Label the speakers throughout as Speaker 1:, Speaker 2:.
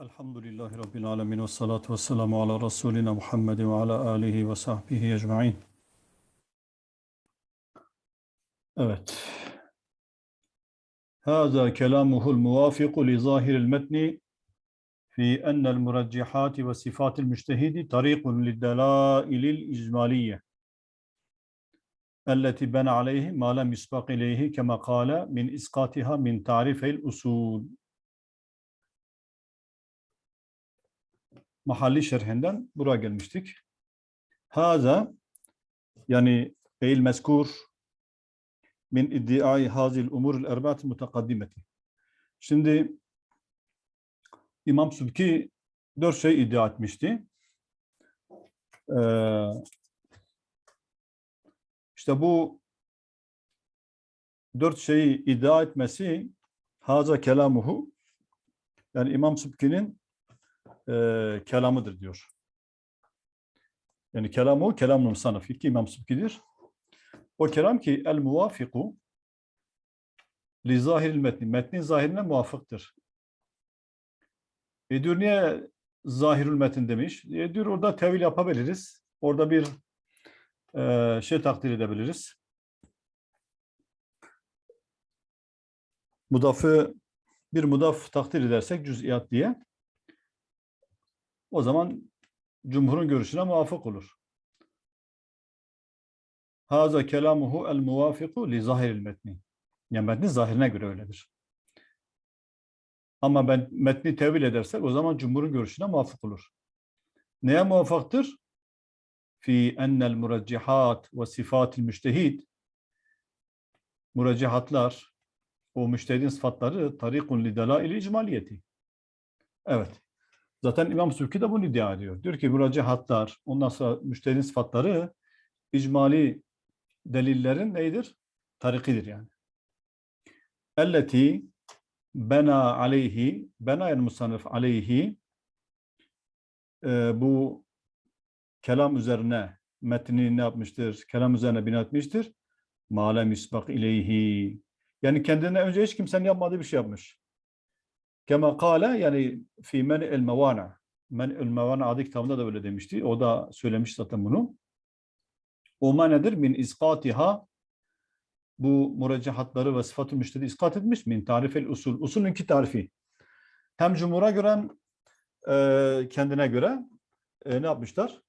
Speaker 1: Ve salatu ve selamu ala Resulina Muhammedin ve ala alihi ve sahbihi ecma'in. Evet. هذا كلامه الموافق لظاهر المتن في أن المرجحات وصفات المجتهد طريق للدلائل الإجمالية التي بنى عليه ما لم يسبق إليه كما قال من إسقاطها من تعريف الأصول mahalli şerhinden buraya gelmiştik. Haza yani eil mezkur min iddiai hazil umurul erbat mutakaddimeti. Şimdi İmam Sübki dört şey iddia etmişti. Ee, işte bu dört şeyi iddia etmesi haza kelamuhu yani İmam Sübki'nin e, kelamıdır diyor. Yani kelamı kelamın sanıf. İki İmam Sübki'dir. O kelam ki el muvafiku li zahiril metni. Metnin zahirine muvafıktır. E diyor niye zahirül metin demiş? E diyor orada tevil yapabiliriz. Orada bir e, şey takdir edebiliriz. Mudafı bir mudaf takdir edersek cüz'iyat diye o zaman cumhurun görüşüne muvafık olur. Haza kelamuhu el muvafiku li zahiril metni. Yani metnin zahirine göre öyledir. Ama ben metni tevil edersek o zaman cumhurun görüşüne muvafık olur. Neye muvaffaktır? Fi ennel muraccihat ve sifatil müştehid muraccihatlar o müştehidin sıfatları tarikun li delail icmaliyeti. Evet. Zaten İmam Sübki de bunu iddia ediyor. Diyor ki müraccihatlar, ondan sonra müşterinin sıfatları icmali delillerin neydir? Tarikidir yani. Elleti bena aleyhi, bena yani musannif aleyhi e, bu kelam üzerine metni ne yapmıştır? Kelam üzerine bina etmiştir. Malem yusbak ileyhi. Yani kendine önce hiç kimsenin yapmadığı bir şey yapmış. Kema kâle yani fi men el mevana. Men el mevana adı kitabında da böyle demişti. O da söylemiş zaten bunu. O nedir? Min iskatiha bu muraccihatları ve sıfatı müşteri iskat etmiş. Min tarifel usul. Usulün iki tarifi. Hem cumhura göre e, kendine göre e, ne yapmışlar?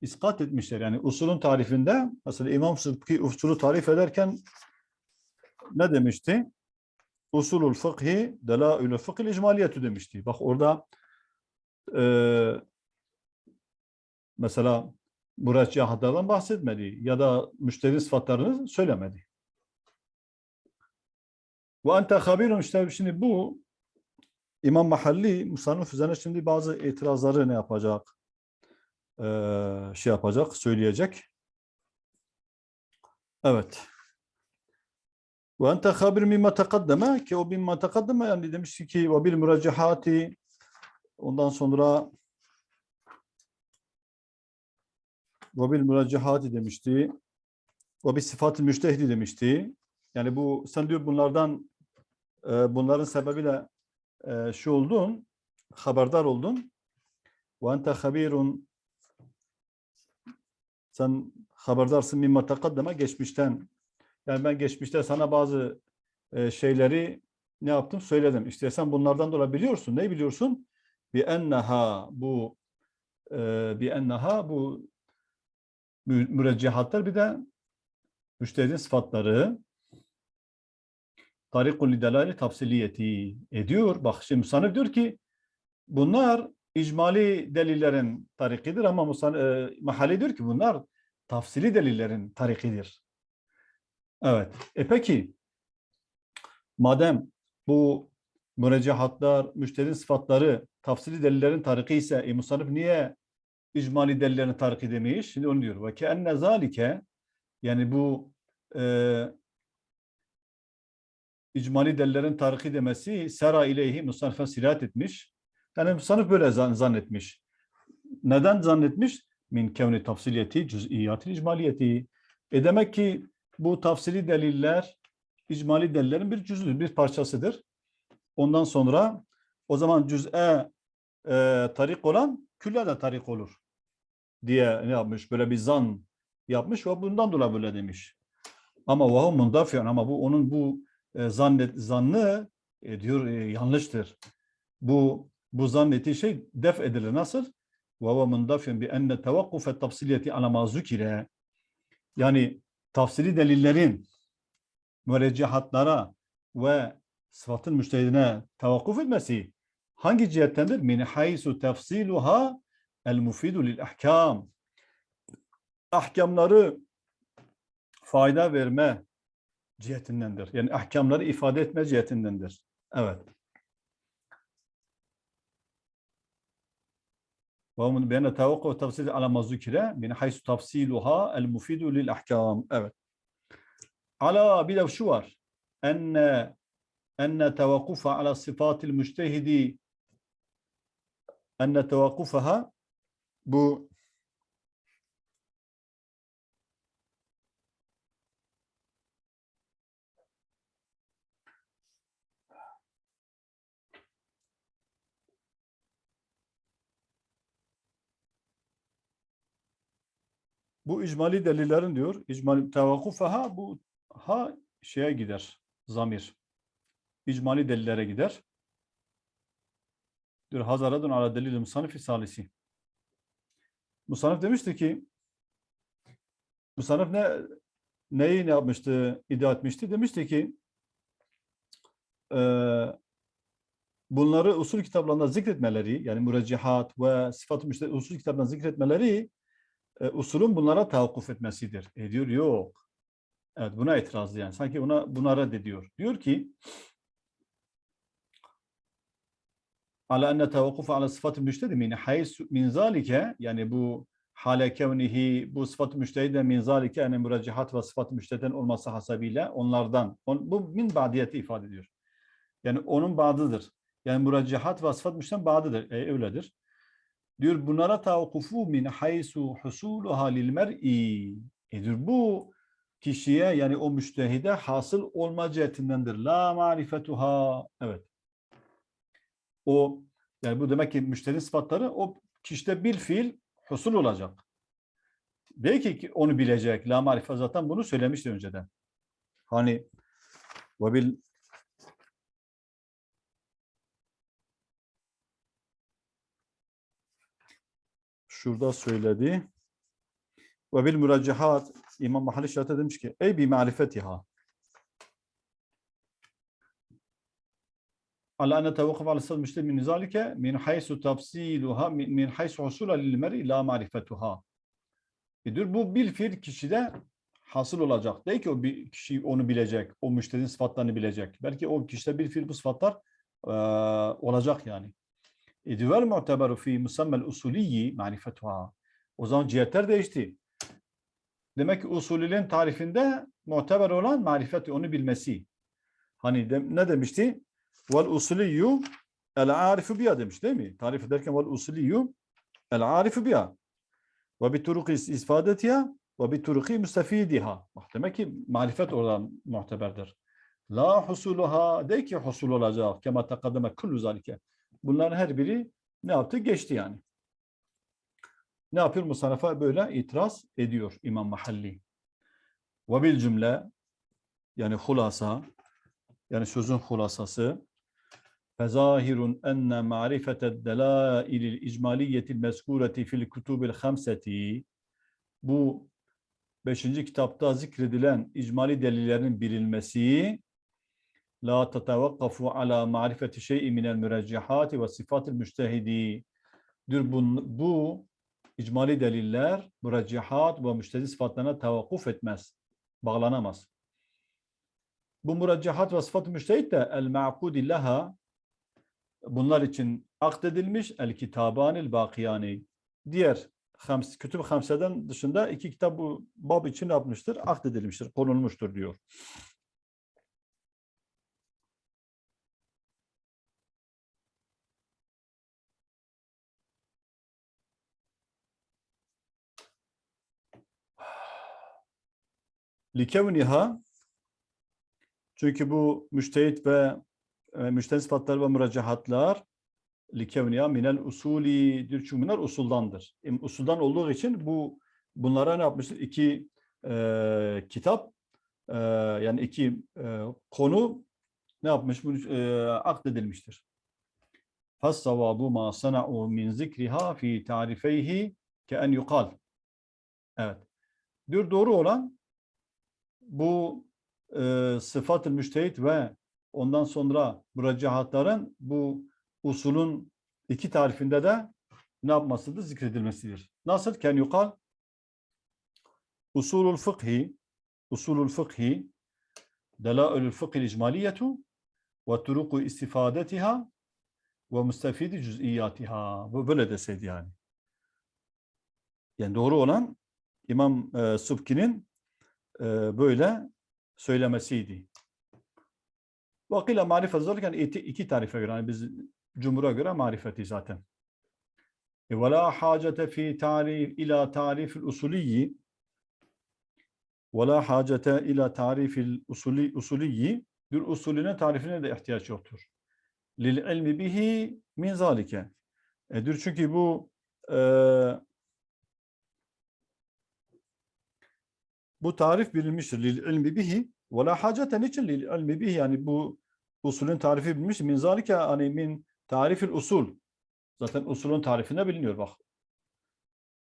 Speaker 1: İskat etmişler. Yani usulün tarifinde mesela İmam Sıdki usulü tarif ederken ne demişti? Usulul fıkhi delailul fıkhil icmaliyetü demişti. Bak orada e, mesela müreccihatlardan bahsetmedi ya da müşteri sıfatlarını söylemedi. Ve ente habirun işte şimdi bu İmam Mahalli Musannif üzerine şimdi bazı itirazları ne yapacak? E, şey yapacak, söyleyecek. Evet. Ve ente habir mimma tekaddeme ki o mimma tekaddeme yani demişti ki ve bil müraccihati ondan sonra ve bil müraccihati demişti. Ve bir sıfatı müştehdi demişti. Yani bu sen diyor bunlardan e, bunların sebebiyle e, şu oldun haberdar oldun. Ve ente habirun. Sen haberdarsın mimma tekaddeme geçmişten yani ben geçmişte sana bazı e, şeyleri ne yaptım söyledim. İşte sen bunlardan dolayı biliyorsun. Ne biliyorsun? Bi enneha bu e, bi enneha bu mü- müreccihatlar bir de müşterinin sıfatları tarikul lidalali tafsiliyeti ediyor. Bak şimdi Musanif diyor ki bunlar icmali delillerin tarikidir ama Musanif, e, mahalle diyor ki bunlar tafsili delillerin tarikidir. Evet. E peki madem bu müreccihatlar, müşterinin sıfatları tafsili delillerin tariki ise e, Musannif niye icmali delillerin tariki demiş? Şimdi onu diyor. Ve keenne zalike yani bu e, icmali delillerin tariki demesi sera ileyhi Musannif'e sirat etmiş. Yani Musannif böyle zan, zannetmiş. Neden zannetmiş? Min kevni tafsiliyeti cüz'iyatil icmaliyeti. E demek ki bu tafsili deliller icmali delillerin bir cüzüdür, bir parçasıdır. Ondan sonra o zaman cüz'e e, tarik olan külle de tarik olur diye ne yapmış? Böyle bir zan yapmış ve bundan dolayı böyle demiş. Ama vahu mundafiyon ama bu onun bu e, zannet zannı e, diyor e, yanlıştır. Bu bu zannettiği şey def edilir nasıl? Ve huve mundafiyon bi enne tevakkufe tafsiliyeti ala ma zukire. Yani tafsili delillerin müreccihatlara ve sıfatın müştehidine tevakkuf etmesi hangi cihettendir? Min haysu tefsiluha el mufidu lil ahkam. Ahkamları fayda verme cihetindendir. Yani ahkamları ifade etme cihetindendir. Evet. Ve beyne tavakkuf tafsir ala mazukire min haysu tafsiluha el mufidu lil ahkam. Evet. Ala bir de şu var. Enne enne tevakkufa ala sıfatil müçtehidi enne tevakkufaha bu Bu icmali delillerin diyor. İcmali tevakkufaha bu ha şeye gider. Zamir. İcmali delillere gider. Diyor Hazaradun ala delil musanif salisi. Musanif demişti ki Musanif ne neyi ne yapmıştı, iddia etmişti? Demişti ki eee bunları usul kitaplarında zikretmeleri yani müreccihat ve müşteri usul kitaplarında zikretmeleri e, usulün bunlara tahakkuf etmesidir. E diyor yok. Evet buna itirazlı yani. Sanki ona buna reddediyor. Diyor ki ala enne tevakkuf ala sıfat-ı müştehid min haysu min zalike yani bu hale kevnihi bu sıfat-ı müştehide min zalike yani müreccihat ve sıfat-ı müştehiden olması hasabıyla onlardan on, bu min badiyeti ifade ediyor. Yani onun badıdır. Yani müreccihat ve sıfat müştehiden badıdır. E, öyledir. Diyor bunlara tavkufu min haysu husuluha lil mer'i. E diyor bu kişiye yani o müştehide hasıl olma cihetindendir. La marifetuha. Evet. O yani bu demek ki müşteri sıfatları o kişide bir fiil husul olacak. Belki ki onu bilecek. La marife zaten bunu söylemişti önceden. Hani ve bil şurada söyledi. Ve bil müreccihat İmam Mahalli Şahat'a demiş ki ey bi marifetiha على أن توقف على الصدر المشتري من ذلك من حيث تفصيلها من من حيث حصول للمرء لا معرفتها. E diyor bu bir fiil kişide hasıl olacak. Değil ki o bir kişi onu bilecek. O müşterinin sıfatlarını bilecek. Belki o kişide bir fiil bu sıfatlar e, olacak yani. Diyor mu'teberu fi musammel usuliyyi marifetuha. O zaman cihetler değişti. Demek ki usulülerin tarifinde muteber olan marifeti onu bilmesi. Hani de, ne demişti? Vel usuliyyu el arifu biha demiş değil mi? Tarif ederken vel usuliyyu el arifu biha. Ve bi turuki isfadetiha ve bi turuki müstefidiha. Demek ki marifet oradan muhteberdir. La husuluha de ki husul olacak. Kema takaddeme kullu zalike. Bunların her biri ne yaptı? Geçti yani. Ne yapıyor? Musannaf'a böyle itiraz ediyor İmam Mahalli. Ve bil cümle yani hulasa yani sözün hulasası fezahirun enne ma'rifeted delailil icmaliyetil meskureti fil kutubil hamseti bu beşinci kitapta zikredilen icmali delillerin bilinmesi la tetevakkafu ala marifeti şey'i minel müreccihati ve sifatil müştehidi Dur bu, bu icmali deliller müreccihat ve müştehid sıfatlarına tevakkuf etmez, bağlanamaz. Bu müreccihat ve sıfat-ı de el ma'kudi laha bunlar için akdedilmiş el kitabanil bakiyani. Diğer hams, kütüb hamseden dışında iki kitap bu bab için yapmıştır, akdedilmiştir, konulmuştur diyor. Likevniha çünkü bu müştehit ve e, müştehit sıfatlar ve müracahatlar likevniya minel usuli diyor çünkü bunlar usuldandır. E, usuldan olduğu için bu bunlara ne yapmıştır? İki e, kitap e, yani iki e, konu ne yapmış? Bu e, akdedilmiştir. Fassavabu ma sana'u min zikriha fi tarifeyhi ke en yukal. Evet. Diyor doğru olan bu e, sıfat-ı müştehit ve ondan sonra müreccahatların bu usulün iki tarifinde de ne yapmasıdır? Zikredilmesidir. Nasıl? Ken yukal usulul fıkhi usulul fıkhi delailul fıkhil icmaliyetu ve turuku istifadetiha ve müstefidi cüz'iyatiha. Böyle deseydi yani. Yani doğru olan İmam e, Subki'nin böyle söylemesiydi. Vakıyla marifet zorken iki, tarife göre. Yani biz cumhura göre marifeti zaten. E, ve la hacete fi tarif ila tarifil usuliyyi ve la hacete ila tarifil usuli, usuliyyi bir usulüne tarifine de ihtiyaç yoktur. Lil ilmi bihi min zalike. E, çünkü bu e, bu tarif bilinmiştir. Lil ilmi bihi ve la hacete niçin lil ilmi bihi yani bu usulün tarifi bilinmiş. Min zalike hani min tarifil usul. Zaten usulün tarifinde biliniyor bak.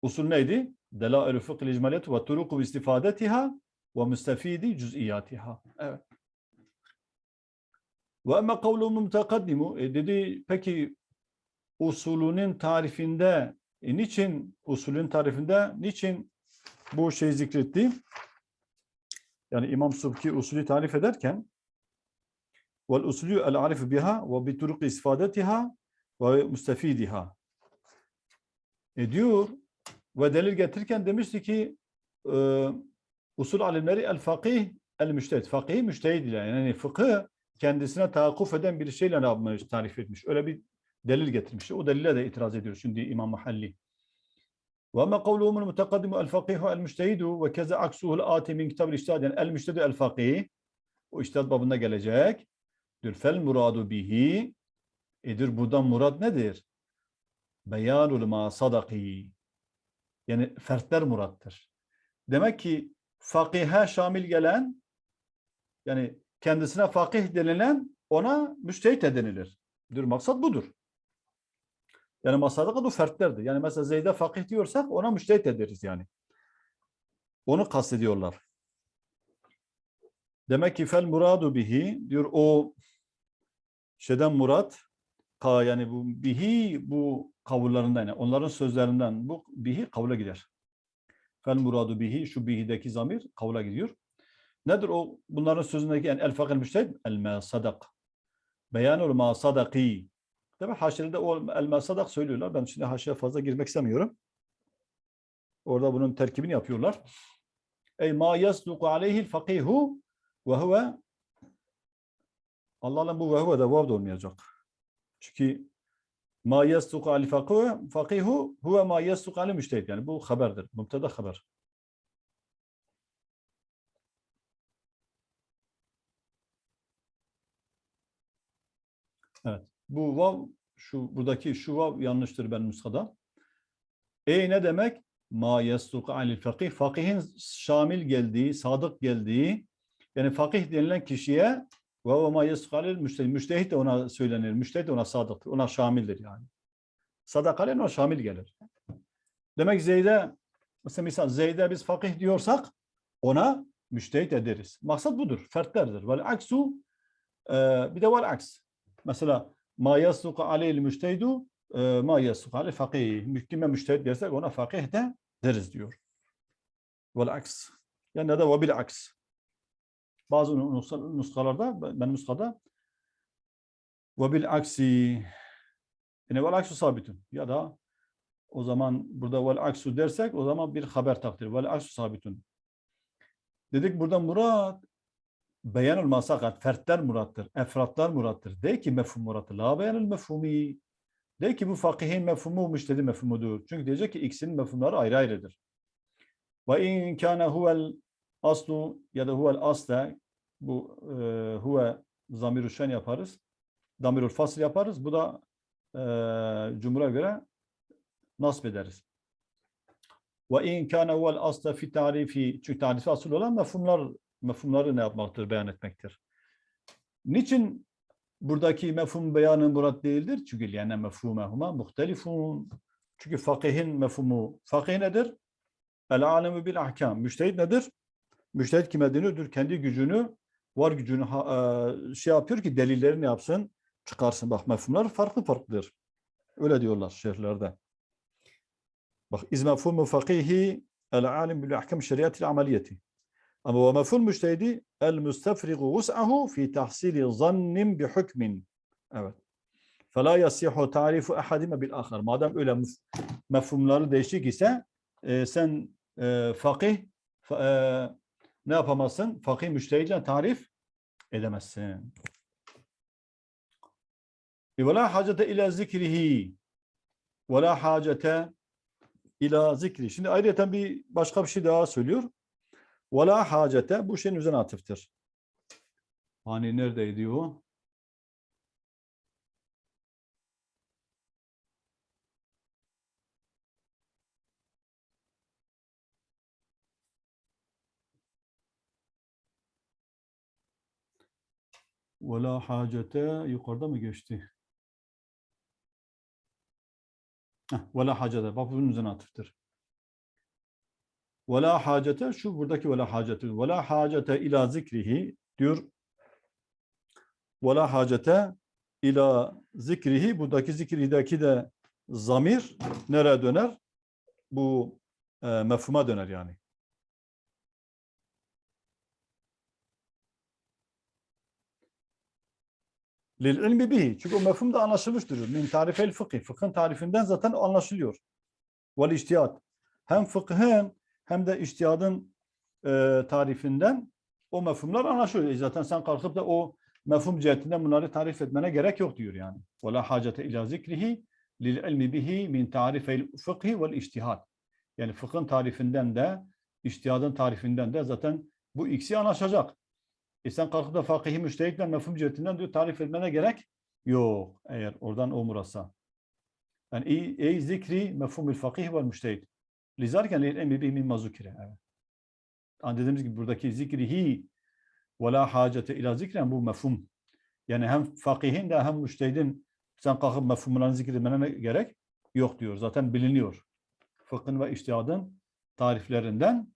Speaker 1: Usul neydi? Delailü fıkhil icmaliyet ve turuku istifadetiha ve müstefidi cüz'iyatiha. Evet. Ve emme kavlu mutakaddimu e dedi peki usulünün tarifinde e, niçin usulün tarifinde niçin bu şey zikretti? Yani İmam Subki usulü tarif ederken vel usulü el arif biha ve bi turuq istifadetiha ve müstefidiha. E diyor ve delil getirirken demişti ki e, usul alimleri el fakih el müştehid. Fakih müştehid ile yani fıkıh kendisine tahakkuf eden bir şeyle yapmış, tarif etmiş. Öyle bir delil getirmiş. O delile de itiraz ediyor şimdi İmam Mahalli. Mutakaddimu el fakihu el müştehidu ve keze aksuhul ati min kitab iştihad. Yani el müştehidu el fakih. O iştihad babında gelecek. Diyor fel muradu bihi. Edir buradan murad nedir? Beyanul ma sadaki. Yani fertler murattır. Demek ki fakihe şamil gelen yani kendisine fakih denilen ona müştehit de denilir. Diyor, maksat budur. Yani maksada bu fertlerdir. Yani mesela Zeyd'e fakih diyorsak ona müştehit ederiz yani. Onu kastediyorlar. Demek ki fel muradu bihi diyor o şeyden murat ka yani bu bihi bu kavullarından yani onların sözlerinden bu bihi kavla gider. Fel muradu bihi şu bihideki zamir kavla gidiyor. Nedir o bunların sözündeki yani el fakir müştehid el ma sadak. Beyanul ma sadaki. Tabi haşirede o el ma sadak söylüyorlar. Ben şimdi haşiye fazla girmek istemiyorum. Orada bunun terkibini yapıyorlar. Ey ma yasduku aleyhil fakihu ve huve Allah'ın bu ve huve de vav olmayacak. Çünkü ma yasduku aleyhil fakihu fakihu huve ma yasduku aleyhil müştehid. Yani bu haberdir. Mubtada haber. Evet. Bu vav şu buradaki şu vav yanlıştır benim nuskada. E ne demek? Ma yasduku alil fakih. Fakihin şamil geldiği, sadık geldiği yani fakih denilen kişiye ve ma yasduku alil müştehid. Müştehid de ona söylenir. Müştehid de ona sadıktır. Ona şamildir yani. Sadak alel ona şamil gelir. Demek Zeyd'e mesela misal Zeyd'e biz fakih diyorsak ona müştehit ederiz. Maksat budur. Fertlerdir. Vel aksu e, bir de vel aks. Mesela ma yasuku aleyhil müştehidu e, ma yasuku aleyh fakih. Kime müştehit dersek ona fakih de deriz diyor. Vel aks. Yani ya da ve bil aks. Bazı nus- nuskalarda, benim nuskada ve aksi yine vel aksu sabitun. Ya da o zaman burada vel aksu dersek o zaman bir haber takdir. Vel aksu sabitun. Dedik burada murat beyanul masakat fertler murattır, efratlar murattır. De ki mefhum murattır. La beyanul mefhumi. De ki bu fakihin mefhumu müştedi mefhumudur. Çünkü diyecek ki ikisinin mefhumları ayrı ayrıdır. Ve in kana huvel aslu ya da huvel asla bu e, huve zamirü şen yaparız. Damirül fasl yaparız. Bu da e, cumhura göre nasip ederiz. Ve in kana huvel asla fi tarifi çünkü tarifi asıl olan mefhumlar mefhumları ne yapmaktır? Beyan etmektir. Niçin buradaki mefhum beyanı murat değildir? Çünkü yani mefhumehuma muhtelifun. Çünkü fakihin mefhumu fakih nedir? El alemu bil ahkam. Müştehit nedir? Müştehit kime deniyordur? Kendi gücünü, var gücünü e, şey yapıyor ki delillerini yapsın, çıkarsın. Bak mefhumlar farklı farklıdır. Öyle diyorlar şerhlerde. Bak iz mefhumu fakihi el alim bil ahkam şeriatil ameliyeti. Ama ve mefhul müştehidi el müstefrigu vus'ahu fi tahsili zannin bi hükmin. Evet. Fela yasihu tarifu ahadime bil ahar. Madem öyle mefhumları değişik ise e, sen e, fakih e, ne yapamazsın? Fakih müştehidle tarif edemezsin. E, ve la hacete ila zikrihi ve la hacete ila zikri. Şimdi ayrıca bir başka bir şey daha söylüyor. Ve hacete bu şeyin üzerine atıftır. Hani neredeydi o? Ve hacete yukarıda mı geçti? Heh, hacete. Bak bunun üzerine atıftır. Ve la şu buradaki ve la hacete ve la hacete ila diyor. Ve la hacete ila zikrihi buradaki zikrideki de zamir nereye döner? Bu e, mefhuma döner yani. Lil ilmi. Çünkü o mefhum da anlaşılmıştır. Min tarifel fıkhi. Fıkhın tarifinden zaten anlaşılıyor. Vel iştiyat. Hem fıkhın hem de iştihadın e, tarifinden o mefhumlar anlaşılıyor. E zaten sen kalkıp da o mefhum cihetinden bunları tarif etmene gerek yok diyor yani. İla zikrihi lil ilmi bihi min tarifel fıkhi vel iştihad. Yani fıkhın tarifinden de iştihadın tarifinden de zaten bu ikisi anlaşacak. E sen kalkıp da fakihi müştehitle mefhum cihetinden diyor tarif etmene gerek yok. Eğer oradan o murassa. Yani ey, ey zikri mefhumul fakih ve müştehit. Lizarken lil emri bihi min mazukire. Evet. Yani dediğimiz gibi buradaki zikrihi ve la hacete ila zikren bu mefhum. Yani hem fakihin de hem müştehidin sen kalkıp mefhumlarını zikretmene gerek yok diyor. Zaten biliniyor. Fıkhın ve iştihadın tariflerinden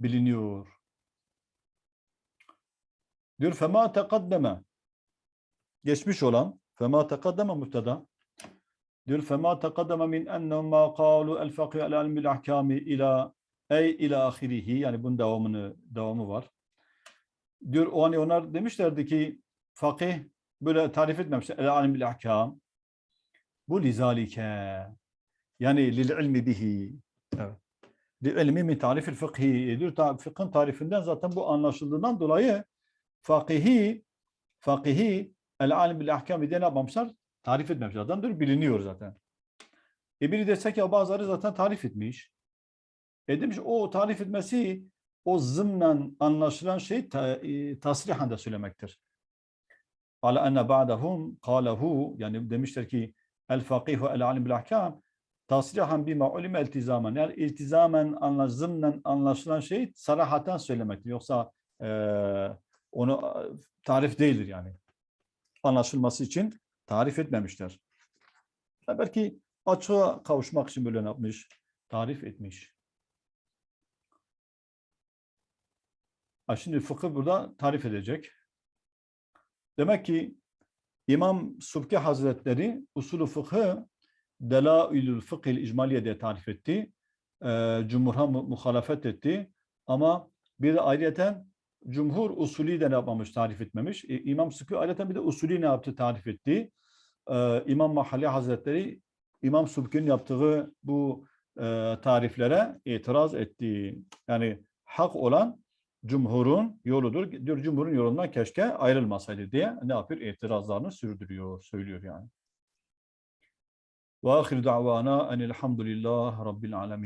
Speaker 1: biliniyor. Diyor fema tekaddeme geçmiş olan fema tekaddeme müfteda diyor fema tekaddeme min ennehum ma kalu el fakih el alim bil ahkami ila ey ila ahirihi yani bunun devamını devamı var. Diyor o hani onlar demişlerdi ki fakih böyle tarif etmemişler el alim bil ahkam bu lizalike yani lil ilmi bihi evet. Lil ilmi min tarifil fıkhi diyor ta, fıkhın tarifinden zaten bu anlaşıldığından dolayı fakihi fakihi el alim bil ahkam diye ne yapmamışlar? Tarif etmemişler. Adamdır biliniyor zaten. E biri dese ki bazıları zaten tarif etmiş. E demiş o tarif etmesi o zımnen anlaşılan şey ta, e, tasrihan da söylemektir. Ala enne ba'dahum kalehu yani demişler ki el fakihu el alim bil ahkam tasrihan bima ulime iltizamen yani iltizamen anlaş, zımnen anlaşılan şey sarahaten söylemektir. Yoksa eee onu tarif değildir yani. Anlaşılması için tarif etmemişler. Belki açığa kavuşmak için böyle yapmış? Tarif etmiş. Şimdi fıkıh burada tarif edecek. Demek ki İmam Subki Hazretleri usulü fıkhı Delailül Fıkhil İcmaliye diye tarif etti. Ee, Cumhur'a mu- muhalefet etti. Ama bir de ayrıyeten cumhur usulü de ne yapmamış, tarif etmemiş. İmam Sıkı ayrıca bir de usulü ne yaptı, tarif etti. E, İmam Mahalli Hazretleri İmam Subki'nin yaptığı bu e, tariflere itiraz etti. Yani hak olan cumhurun yoludur. Diyor cumhurun yolundan keşke ayrılmasaydı diye ne yapıyor? İtirazlarını sürdürüyor, söylüyor yani. Ve ahir da'vana enilhamdülillah rabbil alemin.